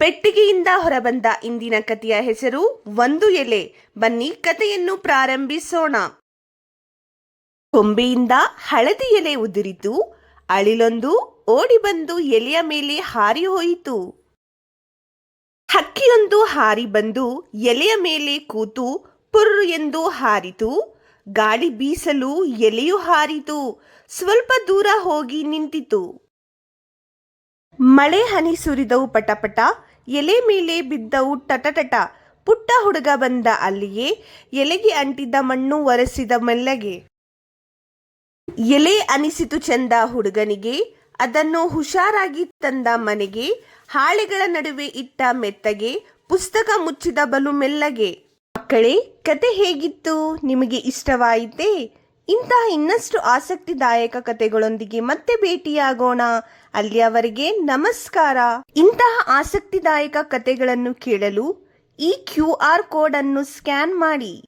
ಪೆಟ್ಟಿಗೆಯಿಂದ ಹೊರಬಂದ ಇಂದಿನ ಕಥೆಯ ಹೆಸರು ಒಂದು ಎಲೆ. ಬನ್ನಿ ಕಥೆಯನ್ನು ಪ್ರಾರಂಭಿಸೋಣ. ಕೊಂಬೆಯಿಂದ ಹಳದಿ ಎಲೆ ಉದುರಿತು. ಅಳಿಲೊಂದು ಓಡಿ ಬಂದು ಎಲೆಯ ಮೇಲೆ ಹಾರಿ ಹೋಯಿತು. ಹಕ್ಕಿಯೊಂದು ಹಾರಿ ಬಂದು ಎಲೆಯ ಮೇಲೆ ಕೂತು ಪುರ್ರು ಎಂದು ಹಾರಿತು. ಗಾಳಿ ಬೀಸಲು ಎಲೆಯು ಹಾರಿತು. ಸ್ವಲ್ಪ ದೂರ ಹೋಗಿ ನಿಂತಿತು. ಮಳೆ ಹನಿ ಸುರಿದವು ಪಟಪಟ. ಎಲೆ ಮೇಲೆ ಬಿದ್ದವು ಟಟಟಟ. ಪುಟ್ಟ ಹುಡುಗ ಬಂದ ಅಲ್ಲಿಯೇ ಎಲೆಗೆ ಅಂಟಿದ್ದ ಮಣ್ಣು ಒರೆಸಿದ ಮೆಲ್ಲಗೆ. ಎಲೆ ಅನಿಸಿತು ಚಂದ ಹುಡುಗನಿಗೆ. ಅದನ್ನು ಹುಷಾರಾಗಿ ತಂದ ಮನೆಗೆ. ಹಾಳೆಗಳ ನಡುವೆ ಇಟ್ಟ ಮೆತ್ತಗೆ. ಪುಸ್ತಕ ಮುಚ್ಚಿದ ಬಲು ಮೆಲ್ಲಗೆ. ಮಕ್ಕಳೇ, ಕತೆ ಹೇಗಿತ್ತು? ನಿಮಗೆ ಇಷ್ಟವಾಯಿತೇ? ಇಂತಹ ಇನ್ನಷ್ಟು ಆಸಕ್ತಿದಾಯಕ ಕಥೆಗಳೊಂದಿಗೆ ಮತ್ತೆ ಭೇಟಿಯಾಗೋಣ. ಅಲ್ಲಿಯವರೆಗೆ ನಮಸ್ಕಾರ. ಇಂತಹ ಆಸಕ್ತಿದಾಯಕ ಕಥೆಗಳನ್ನು ಕೇಳಲು ಈ ಕ್ಯೂ ಆರ್ ಕೋಡ್ ಅನ್ನು ಸ್ಕ್ಯಾನ್ ಮಾಡಿ.